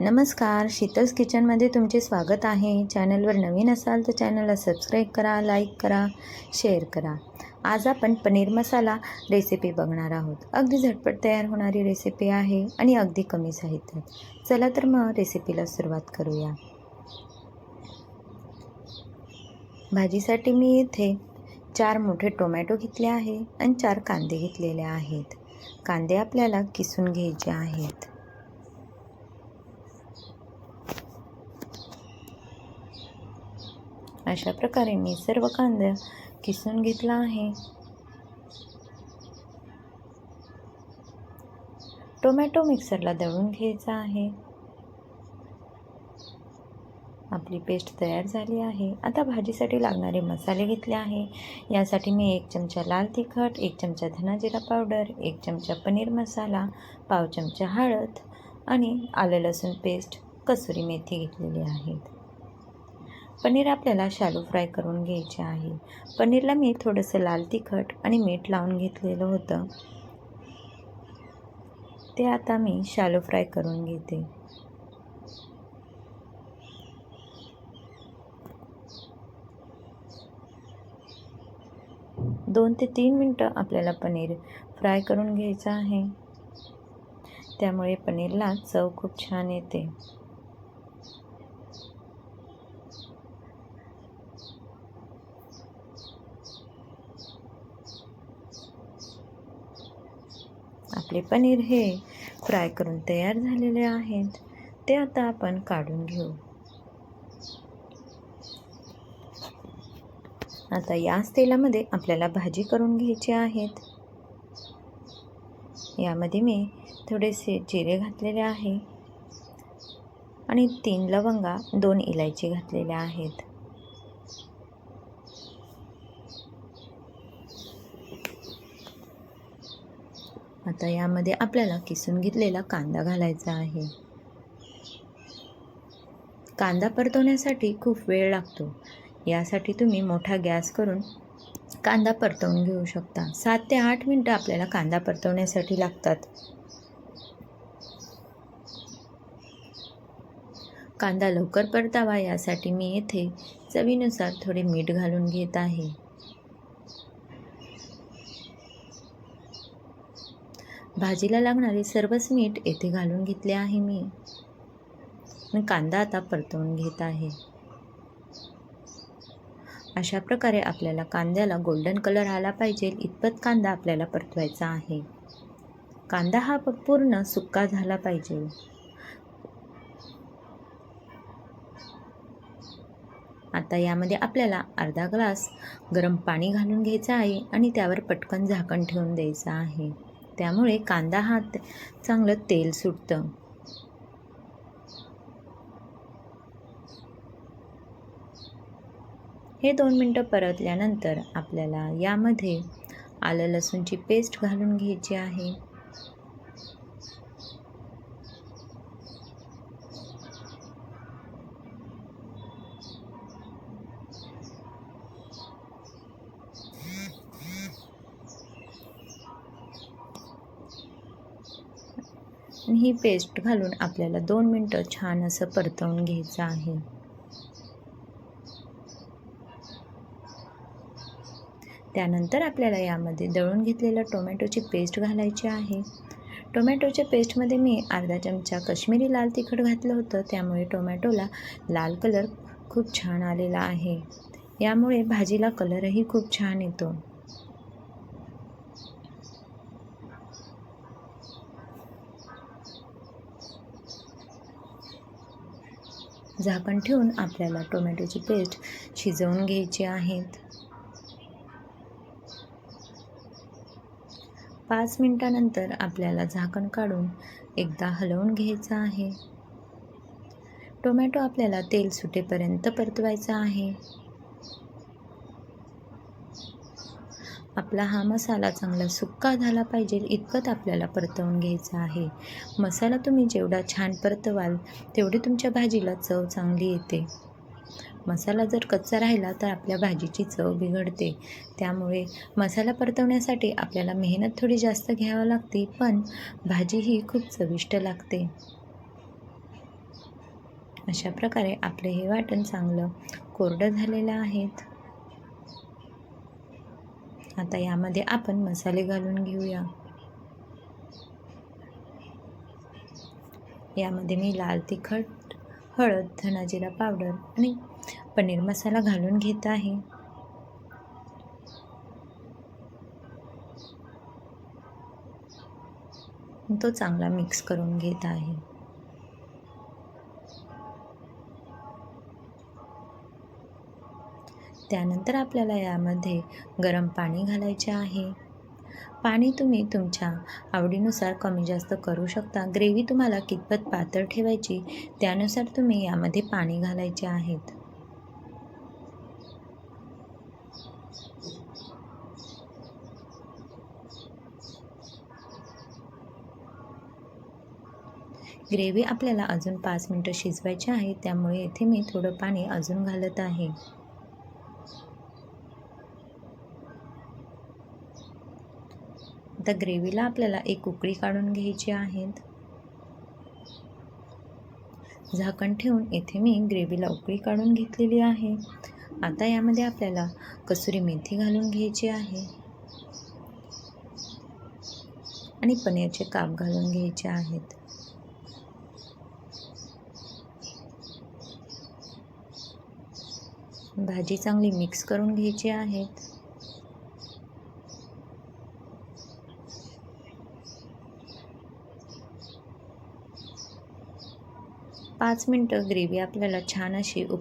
नमस्कार शीतल्स किचनमध्ये तुमचे स्वागत आहे. चॅनलवर नवीन असाल तर चॅनलला सबस्क्राईब करा लाईक करा शेअर करा. आज आपण पनीर मसाला रेसिपी बघणार आहोत. अगदी झटपट तयार होणारी रेसिपी आहे आणि अगदी कमी साहित्यात. चला तर मग रेसिपीला सुरुवात करूया. भाजीसाठी मी इथे चार मोठे टोमॅटो घेतले आहे आणि चार कांदे घेतलेले आहेत. कांदे आपल्याला किसून घ्यायचे आहेत. अशा प्रकारे मी सर्व कांदा किसून घेतला आहे. टोमॅटो मिक्सरला दळून घ्यायचा आहे. आपली पेस्ट तयार झाली आहे. आता भाजीसाठी लागणारे मसाले घेतले आहे. यासाठी मी एक चमचा लाल तिखट एक चमचा धना जिरा पावडर एक चमचा पनीर मसाला पाव चमचा हळद आणि आलं लसूण पेस्ट कसुरी मेथी घेतलेली आहेत. पनीर आपल्याला शॅलो फ्राय करून घ्यायचे आहे. पनीरला मी थोडंसं लाल तिखट आणि मीठ लावून घेतलेलं होतं. ते आता मी शॅलो फ्राय करून घेते. दोन ते तीन मिनटं आपल्याला पनीर फ्राय करून घ्यायचं आहे. त्यामुळे पनीरला चव खूप छान येते. आपले पनीर हे फ्राय करून तयार झालेले आहेत. ते आता आपण काढून घेऊ. आता याच तेलामध्ये आपल्याला भाजी करून घ्यायची आहेत. यामध्ये मी थोडेसे जिरे घातलेले आहे. आणि तीन लवंगा दोन इलायची घातलेल्या आहेत. आता यामध्ये आपल्याला किसून घेतलेला कांदा घालायचा आहे. कांदा परतवण्यासाठी खूप वेळ लागतो. यासाठी तुम्ही मोठा गॅस करून कांदा परतवून घेऊ शकता. सात ते आठ मिनटं आपल्याला कांदा परतवण्यासाठी लागतात. कांदा लवकर परतावा यासाठी मी येथे चवीनुसार थोडे मीठ घालून घेत आहे. भाजीला लागणारे सर्वच मीठ येथे घालून घेतले आहे मी. कांदा आता परतवून घेत आहे. अशा प्रकारे आपल्याला कांद्याला गोल्डन कलर आला पाहिजे. इतपत कांदा आपल्याला परतवायचा आहे. कांदा हा पूर्ण सुक्का झाला पाहिजे. आता यामध्ये आपल्याला अर्धा ग्लास गरम पाणी घालून घ्यायचं आहे आणि त्यावर पटकन झाकण ठेवून द्यायचं आहे. त्यामुळे कांदा हा चांगलं तेल सुटतं. हे दोन मिनटं परतल्यानंतर आपल्याला यामध्ये आलं लसूणची पेस्ट घालून घ्यायची आहे. ही पेस्ट घालून आपल्याला दोन मिनटं छान असं परतवून घ्यायचं आहे. त्यानंतर आपल्याला यामध्ये दळून घेतलेलं टोमॅटोची पेस्ट घालायची आहे. टोमॅटोच्या पेस्टमध्ये मी अर्धा चमचा कश्मीरी लाल तिखट घातलं होतं त्यामुळे टोमॅटोला लाल कलर खूप छान आलेला आहे. यामुळे भाजीला कलरही खूप छान येतो. झाकण ठेवून आपल्याला टोमॅटोची पेस्ट शिजवून घ्यायची आहेत पाच मिनटानंतर आपल्याला झाकण काढून एकदा हलवून घ्यायचं आहे. टोमॅटो आपल्याला तेल सुटेपर्यंत परतवायचं आहे. आपला हा मसाला चांगला सुक्का झाला पाहिजे इतपत आपल्याला परतवून घ्यायचा आहे. मसाला तुम्ही जेवढा छान परतवाल तेवढी तुमच्या भाजीला चव चांगली येते. मसाला जर कच्चा राहिला तर आपल्या भाजीची चव बिघडते. त्यामुळे मसाला परतवण्यासाठी आपल्याला मेहनत थोडी जास्त घ्यावी लागते पण भाजी ही खूप चविष्ट लागते. अशा प्रकारे आपले हे वाटण चांगलं कोरडं झालेलं आहेत आता यामध्ये आपण मसाले घालून घेऊया. यामध्ये मी लाल तिखट हळद धनाजिरा पावडर आणि पनीर मसाला घालून घेत आहे. तो चांगला मिक्स करून घेत आहे. त्यानंतर आपल्याला यामध्ये गरम पाणी घालायचे आहे. पाणी तुम्ही तुमच्या आवडीनुसार कमी जास्त करू शकता. ग्रेव्ही तुम्हाला कितपत पातळ ठेवायची त्यानुसार तुम्ही यामध्ये पाणी घालायचे आहेत. ग्रेव्ही आपल्याला अजून पाच मिनटं शिजवायची आहे त्यामुळे येथे मी थोडं पाणी अजून घालत आहे. आता ग्रेव्हीला आपल्याला एक उकळी काढून घ्यायची आहेत. झाकण ठेवून येथे मी ग्रेव्हीला उकळी काढून घेतलेली आहे. आता यामध्ये आपल्याला कसुरी मेथी घालून घ्यायची आहे. आणि पनीरचे काप घालून घ्यायचे आहेत. भाजी चांगली मिक्स करून घ्यायची आहेत. पाच मिनटं ग्रेव्ही आपल्याला छान अशी उक